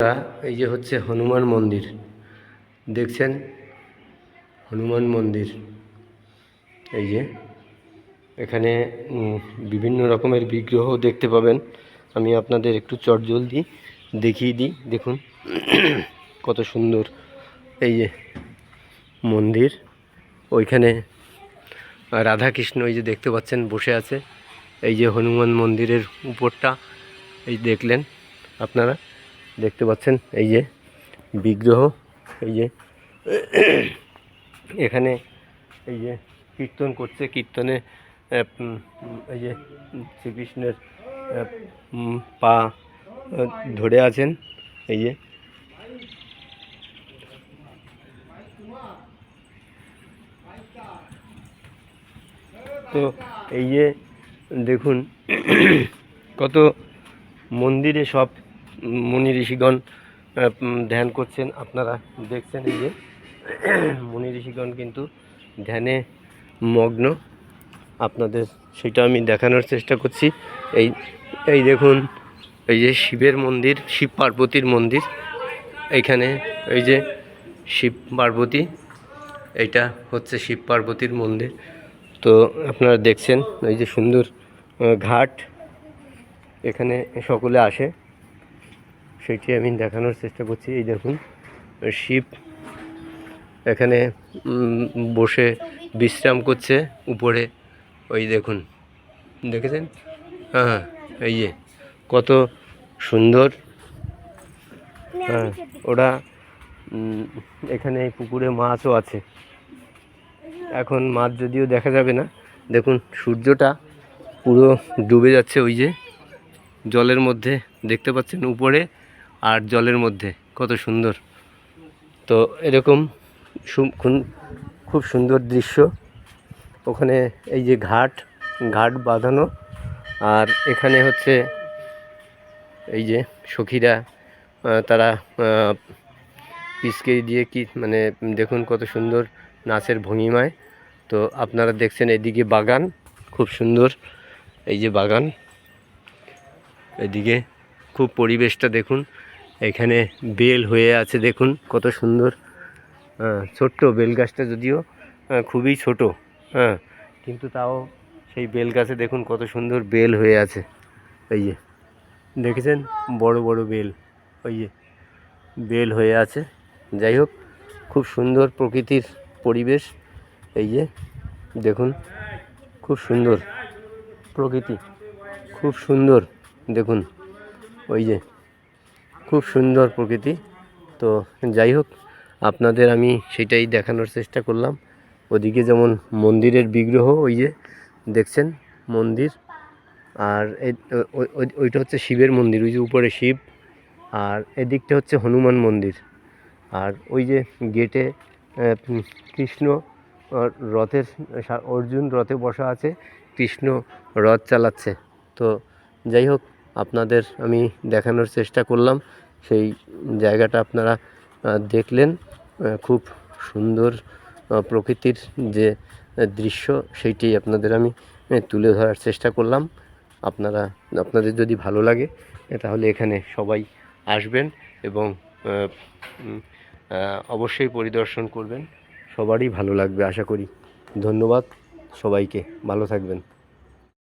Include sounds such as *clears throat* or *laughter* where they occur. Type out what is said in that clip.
এই যে হচ্ছে হনুমান মন্দির। দেখছেন? হনুমান মন্দির। এই যে এখানে বিভিন্ন রকমের বিগ্রহ দেখতে পাবেন। আমি আপনাদের একটু চটজলদি দেখিয়ে দিই। দেখুন, *clears throat* কত সুন্দর এই যে মন্দির। ওইখানে রাধাকৃষ্ণ এই যে দেখতে পাচ্ছেন, বসে আছে। এই যে হনুমান মন্দিরের উপরটা, এই দেখলেন আপনারা? দেখতে পাচ্ছেন, এই যে বিগ্রহ, এই যে এখানে এই যে কীর্তন করছে, কীর্তনে এই যে শ্রীকৃষ্ণের পা ধরে আছেন, এই যে তো এই যে দেখুন, কত মন্দিরে সব মুনি ঋষিগণ ধ্যান করছেন। আপনারা দেখছেন এই যে, *clears throat* মুনি ঋষিগণ কিন্তু ধ্যানে মগ্ন। আপনাদের সেটা আমি দেখানোর চেষ্টা করছি। এই এই দেখুন, এই যে শিবের মন্দির, শিব পার্বতীর মন্দির। এইখানে এই যে শিব পার্বতী, এইটা হচ্ছে শিব পার্বতীর মন্দির। তো আপনারা দেখছেন, এই যে সুন্দর ঘাট এখানে সকলে আসে। সেটি আমি দেখানোর চেষ্টা করছি। এই দেখুন, শিব এখানে বসে বিশ্রাম করছে উপরে। ওই দেখুন, দেখেছেন? হ্যাঁ এই যে, কত সুন্দর। হ্যাঁ ওরা এখানে পুকুরে মাছও আছে। এখন মাছ যদিও দেখা যাবে না, দেখুন সূর্যটা পুরো ডুবে যাচ্ছে ওই যে, জলের মধ্যে, দেখতে পাচ্ছেন উপরে। আর জলের মধ্যে, কত সুন্দর। তো এরকম খুব সুন্দর দৃশ্য। ওখানে এই যে ঘাট ঘাট বাঁধানো, আর এখানে হচ্ছে এই যে সখীরা তারা পিচকে দিয়ে কি মানে দেখুন কত সুন্দর নাচের ভঙ্গিমায়। তো আপনারা দেখছেন এদিকে বাগান, খুব সুন্দর এই যে বাগান। এদিকে খুব পরিবেশটা দেখুন। এখানে বেল হয়ে আছে, দেখুন কত সুন্দর। ছোট্ট বেল গাছটা যদিও খুবই ছোট হ্যাঁ কিন্তু তাও সেই বেল গাছে দেখুন কত সুন্দর বেল হয়ে আছে। এই যে, দেখেছেন? বড় বড় বেল, ওই যে, বেল হয়ে আছে। যাই হোক, খুব সুন্দর প্রকৃতির পরিবেশ। এই যে, দেখুন, খুব সুন্দর প্রকৃতি, খুব সুন্দর, দেখুন, ওই যে খুব সুন্দর প্রকৃতি। তো যাই হোক, আপনাদের আমি সেটাই দেখানোর চেষ্টা করলাম। ওদিকে যেমন মন্দিরের বিগ্রহ, ওই যে দেখছেন মন্দির। আর ওইটা হচ্ছে শিবের মন্দির, ওই যে উপরে শিব। আর এদিকটা হচ্ছে হনুমান মন্দির। আর ওই যে গেটে কৃষ্ণ রথের অর্জুন রথে বসা আছে, কৃষ্ণ রথ চালাচ্ছে। তো যাই হোক আপনাদের আমি দেখানোর চেষ্টা করলাম। সেই জায়গাটা আপনারা দেখলেন খুব সুন্দর প্রকৃতির যে দৃশ্য, সেইটি আপনাদের আমি তুলে ধরার চেষ্টা করলাম। আপনারা, আপনাদের যদি ভালো লাগে তাহলে এখানে সবাই আসবেন এবং অবশ্যই পরিদর্শন করবেন। সবারই ভালো লাগবে, আশা করি। ধন্যবাদ সবাইকে। ভালো থাকবেন।